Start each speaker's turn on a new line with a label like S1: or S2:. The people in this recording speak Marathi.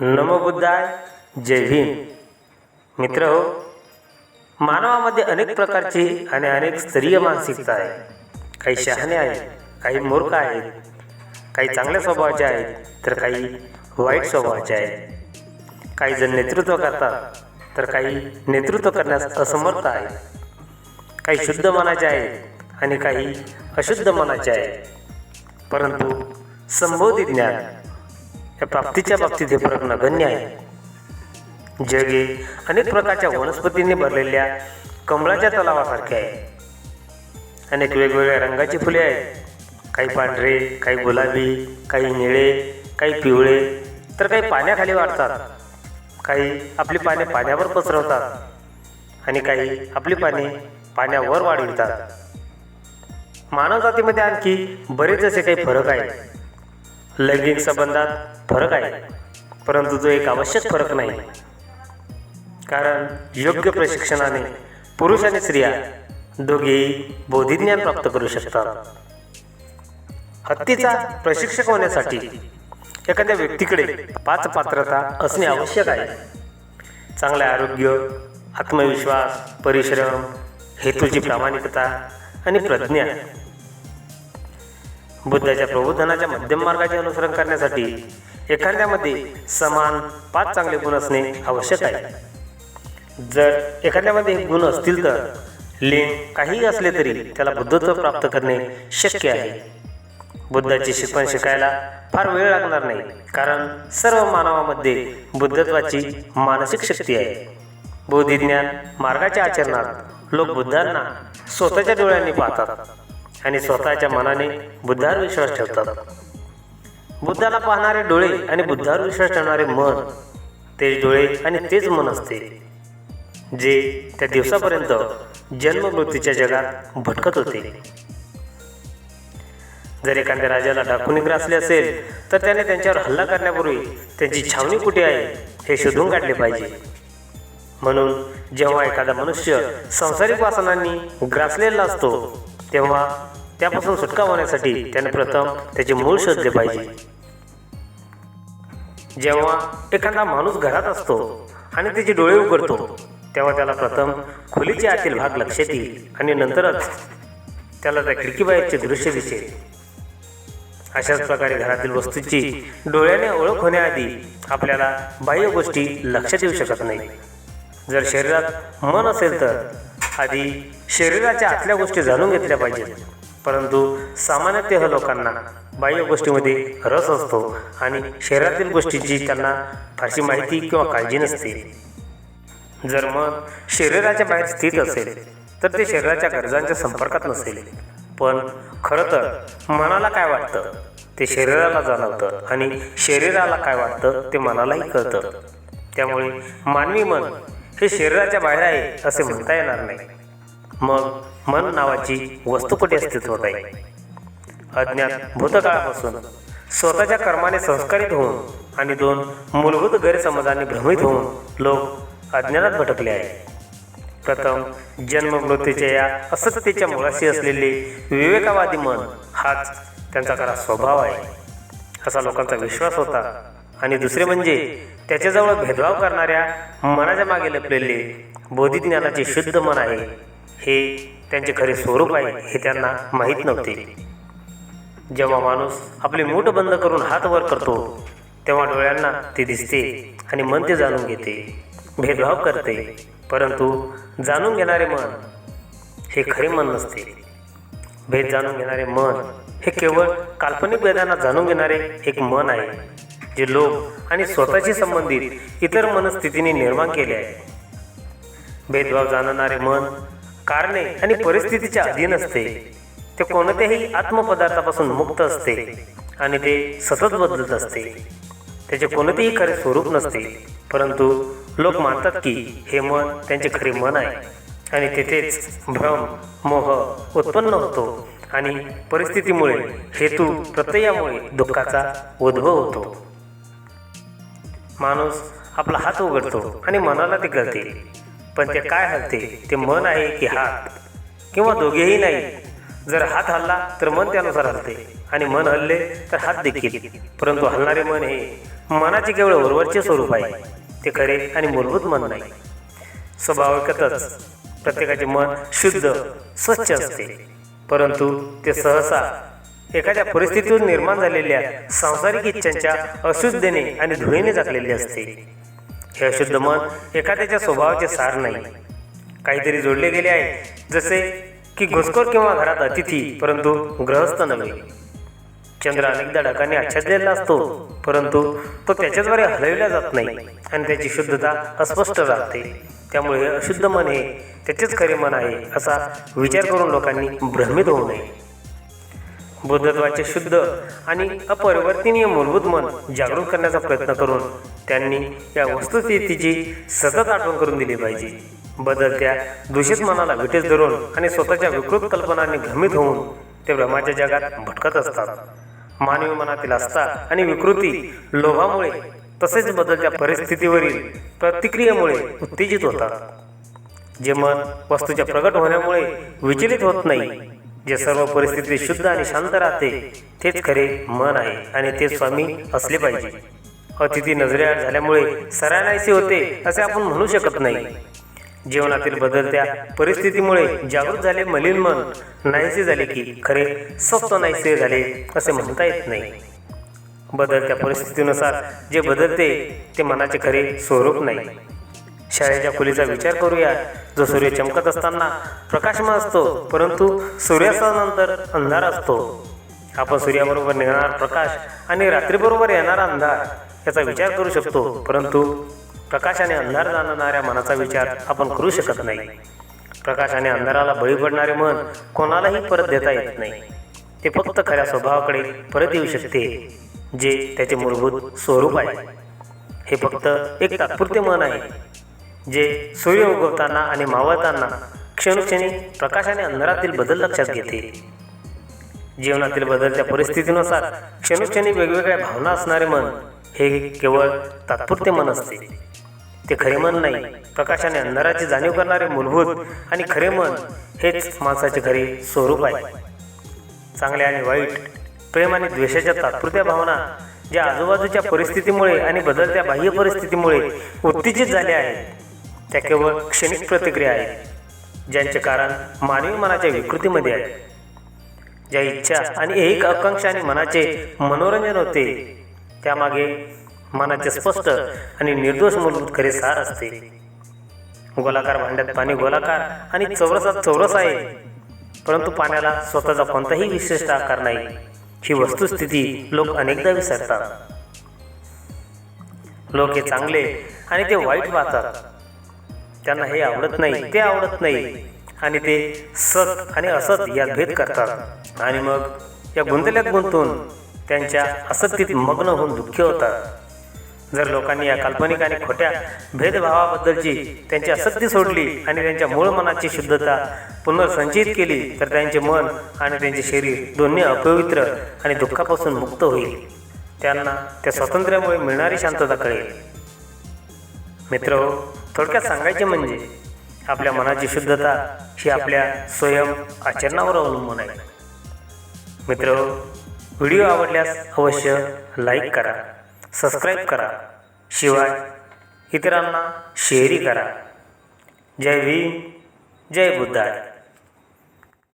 S1: नमो बुद्धाय जय भीम. मित्र हो मानवामध्ये अनेक प्रकारची आणि अनेक स्तरीय मानसिकता आहे. काही शहाणे आहेत काही मूर्ख आहेत काही चांगल्या स्वभावाचे आहेत तर काही वाईट स्वभावाचे आहेत. काही जण नेतृत्व करतात तर काही नेतृत्व करण्यास असमर्थ आहेत. काही शुद्ध मनाचे आहेत आणि काही अशुद्ध मनाचे आहेत. परंतु संबोधित ज्ञान या प्राप्तीच्या बाबतीत हे फरक नगण्य आहे. जग हे अनेक प्रकारच्या वनस्पतींनी भरलेल्या कमळाच्या तलावासारखे आहे. अनेक वेगवेगळ्या रंगाची फुले आहेत. काही पांढरे काही गुलाबी काही निळे काही पिवळे तर काही पाण्याखाली वाढतात. काही आपली पाने पाण्यावर पसरवतात आणि काही आपली पाने पाण्यावर वाढवितात. मानवजातीमध्ये आणखी बरेच असे काही फरक आहेत. लैंगिक संबंधात फरक आहे. परंतु तो एक आवश्यक फरक नाही. कारण योग्य प्रशिक्षणाने पुरुष आणि स्त्रिया दोघेही बोधिज्ञान प्राप्त करू शकतात. हत्तीचा प्रशिक्षक होण्यासाठी एखाद्या व्यक्तीकडे पाच पात्रता असणे आवश्यक आहे. चांगले आरोग्य आत्मविश्वास परिश्रम हेतूची प्रामाणिकता आणि प्रज्ञा बुद्धाच्या प्रबोधनाच्या मध्यम मार्गाचे अनुसरण करण्यासाठी एखाद्यामध्ये समान पाच चांगले गुण असणे आवश्यक आहे. जर एखाद्यामध्ये गुण असतील तर लिंग काहीही असले तरी त्याला बुद्धत्व प्राप्त करणे शक्य आहे. बुद्धाची शिकवण शिकायला फार वेळ लागणार नाही कारण सर्व मानवामध्ये बुद्धत्वाची मानसिक शक्ती आहे. बोधिज्ञान मार्गाच्या आचरणात लोक बुद्धांना स्वतःच्या डोळ्यांनी पाहतात. आणि स्वतःच्या मनाने बुद्धावर विश्वास ठेवतात. बुद्धाला पाहणारे डोळे आणि बुद्धावर विश्वास ठेवणारे मन तेच डोळे आणि तेच मन असते जे त्या दिवसापर्यंत जन्ममृत्यूच्या जगात भटकत होते. जर एखाद्या राजाला डाकून ग्रासले असेल तर त्याने त्यांच्यावर हल्ला करण्यापूर्वी त्यांची छावणी कुठे आहे हे शोधून काढले पाहिजे. म्हणून जेव्हा एखादा मनुष्य संसारिक वासनांनी ग्रासलेला असतो तेव्हा त्यापासून सुटका होण्यासाठी त्याने प्रथम त्याचे मूळ शोधले पाहिजे. जेव्हा एखादा माणूस घरात असतो आणि त्याचे डोळे उघडतो तेव्हा त्याला प्रथम खोलीचे आतील भाग लक्षात येईल आणि नंतरच त्याला त्या खिडकीबाहेरचे दृश्य दिसेल. अशाच प्रकारे घरातील वस्तूची डोळ्याने ओळख होण्याआधी आपल्याला बाह्य गोष्टी लक्षात येऊ शकत नाही. जर शरीरात मन असेल तर आधी शरीराच्या आतल्या गोष्टी जाणून घेतल्या पाहिजेत. परंतु सामान्यतः लोकांना बाह्य गोष्टीमध्ये रस असतो आणि शरीरातील गोष्टींची त्यांना फारशी माहिती किंवा काळजी नसते. जर मन शरीराच्या बाहेर स्थित असेल तर ते शरीराच्या गरजांच्या संपर्कात नसेल. पण खरं तर मनाला काय वाटतं? ते शरीराला जाणवतं आणि शरीराला काय वाटतं ते मनालाही कळतं. त्यामुळे मानवी मन हे शरीराच्या बाहेर आहे असे म्हणता येणार नाही. मग मन नावाची वस्तू कुठे अस्तित्वात आहे? अज्ञात भूतकाळापासून स्वतःच्या कर्माने संस्कारित होऊन आणि दोन मूलभूत गैरसमजाने भ्रमित होऊन लोक अज्ञानात भटकले आहे प्रथम जन्म मृत्यूच्या या असत्यतेच्या मुळाशी असलेले विवेकावादी मन हाच त्यांचा खरा स्वभाव आहे. असा लोकांचा विश्वास होता. आणि दुसरे म्हणजे त्याच्याजवळ भेदभाव करणाऱ्या मनाच्या मागे लपलेले बोधिज्ञानाचे शुद्ध मन आहे. हे त्यांचे खरे स्वरूप आहे हे त्यांना माहीत नव्हते. जेव्हा माणूस आपले मूठ बंद करून हात वर करतो तेव्हा डोळ्यांना ते दिसते आणि मन ते जाणून घेते. भेदभाव करते परंतु जाणून घेणारे मन हे खरे मन नसते. भेद जाणून घेणारे मन हे केवळ काल्पनिक भेदांना जाणून घेणारे एक मन आहे जे लोक आणि स्वतःशी संबंधित इतर मनस्थितीने निर्माण केले आहे. भेदभाव जाणणारे मन कारणे आणि परिस्थितीच्या अधीन असते. ते कोणत्याही आत्मपदार्थापासून मुक्त असते आणि ते सतत बदलत असते. त्याचे कोणतेही खरे स्वरूप नसते. परंतु लोक मानतात की हे मन त्यांचे खरे मन आहे आणि तेथेच भ्रम मोह उत्पन्न होतो आणि परिस्थितीमुळे हेतू प्रत्ययामुळे दुःखाचा उद्भव होतो. माणूस आपला हात उघडतो आणि मनाला ते कळते पण ते काय हलते ते मन आहे की हात. किंवा दोघेही नाही. जर हात हल्ला तर मन त्यानुसार हलते. आणि मन हल्ले तर हात देखील. परंतु हलणारे मन हे मनाचे केवळ वरवरचे स्वरूप आहे. ते खरे आणि मूलभूत मन नाही. स्वाभाविकतच प्रत्येकाचे मन शुद्ध स्वच्छ असते. परंतु ते सहसा एखाद्या परिस्थितीतून निर्माण झालेल्या सांसारिक इच्छांच्या अशुद्धतेने आणि धुळीने झाकलेले असते. हे अशुद्ध मन एखाद्याच्या स्वभावाचे सार नाही. काहीतरी जोडले गेले आहे जसे की घुसखोर किंवा घरात अतिथी परंतु ग्रहस्थ नव्हे. चंद्र अनेकदा ढगाने आच्छादलेला असतो परंतु तो त्याच्याद्वारे हलविला जात नाही आणि त्याची शुद्धता अस्पष्ट राहते. त्यामुळे हे अशुद्ध मन हे त्याचेच खरे मन आहे असा विचार करून लोकांनी भ्रमित होऊ नये. बुद्धत्वाचे शुद्ध आणि अपरिवर्तनीय मूलभूत मन जागृत करण्याचा प्रयत्न करून त्यांनी या वस्तुस्थितीची सतत आठवण करून दिली पाहिजे. बदलत्या दूषित मनाला विटेस धरून आणि स्वतःच्या विकृत कल्पनांनी भ्रमित होऊन ते भ्रमाच्या जगात भटकत असतात. मानवी मनातील आस्था आणि विकृती लोभामुळे तसेच बदलत्या परिस्थितीवरील प्रतिक्रियेमुळे उत्तेजित होतात. जे मन वस्तूच्या प्रगट होण्यामुळे विचलित होत नाही जे सर्व परिस्थितीत शुद्ध आणि शांत राहते तेच खरे मन आहे आणि ते स्वामी असले पाहिजे. अतिथी नजरेआड झाल्यामुळे सरानायचे होते असे आपण म्हणू शकत नाही. जीवनातील बदलत्या परिस्थितीमुळे जागृत झाले मलिन मन नाहीसे झाले की खरे स्वस्त नाहीसे झाले असे म्हणता येत नाही. बदलत्या परिस्थितीनुसार जे बदलते ते मनाचे खरे स्वरूप नाही. शाळेच्या खोलीचा विचार करूया. जो सूर्य चमकत असताना प्रकाशमान असतो परंतु सूर्यास्तानंतर अंधार असतो. आपण सूर्याबरोबर निघणारा प्रकाश आणि रात्रीबरोबर येणारा अंधार याचा विचार करू शकतो परंतु प्रकाश आणि अंधार जाणणाऱ्या मनाचा विचार आपण करू शकत नाही. प्रकाश आणि अंधाराला बळी पडणारे मन कोणालाही परत देता येत नाही. ते फक्त खऱ्या स्वभावाकडे परत येऊ शकते जे त्याचे मूलभूत स्वरूप आहे. हे फक्त एक तात्पुरते मन आहे. जे सूर्य उगवताना आणि मावळताना क्षणक्षणी प्रकाशाने अंधारातील बदल लक्षात घेते. जीवनातील बदलत्या परिस्थितीनुसार क्षणक्षणी वेगवेगळ्या भावना असणारे मन हे केवळ तात्पुरते मन असते. ते खरे मन नाही प्रकाशाने अंधाराची जाणीव करणारे मूलभूत आणि खरे मन हेच माणसाचे खरे स्वरूप आहे. चांगले आणि वाईट प्रेम आणि द्वेषाच्या तात्पुरत्या भावना ज्या आजूबाजूच्या परिस्थितीमुळे आणि बदलत्या बाह्य परिस्थितीमुळे उत्तेजित झाल्या आहेत. त्या केवळ क्षणिक प्रतिक्रिया आहेत ज्यांचे कारण मानवी मनाच्या विकृतीमध्ये आहे. ज्या इच्छा आणि एक आकांक्षा आणि मनाचे मनोरंजन होते त्यामागे मनाचे स्पष्ट आणि निर्दोष मूलभूत खरे सार असते. गोलाकार भांड्यात पाणी गोलाकार आणि चौरसात चौरस आहे परंतु पाण्याला स्वतःचा कोणताही विशिष्ट आकार नाही. ही वस्तुस्थिती लोक अनेकदा विसरतात. लोक हे चांगले आणि ते वाईट पाहतात. त्यांना हे आवडत नाही ते आवडत नाही. आणि ते सत आणि असत यात भेद करतात. आणि मग या गुंतल्यात गुंतून त्यांच्या असत्तेत मग्न होऊन दुःखी होतात. जर लोकांनी या काल्पनिक आणि खोट्या भेदभावाबद्दलची त्यांची असत्य सोडली आणि त्यांच्या मूळ मनाची शुद्धता पुनर्संचयित केली तर त्यांचे मन आणि त्यांचे शरीर दोन्ही अपवित्र आणि दुःखापासून मुक्त होईल. त्यांना त्या स्वातंत्र्यामुळे मिळणारी शांतता कळेल. मित्र थोडक्यात सांगायचे म्हणजे आपल्या मनाची शुद्धता ही आपल्या स्वयं आचरणावर अवलंबून आहे. मित्र व्हिडिओ आवडल्यास अवश्य लाईक करा सबस्क्राईब करा. शिवाय इतरांना शेअरही करा. जय भीम जय बुद्धाय.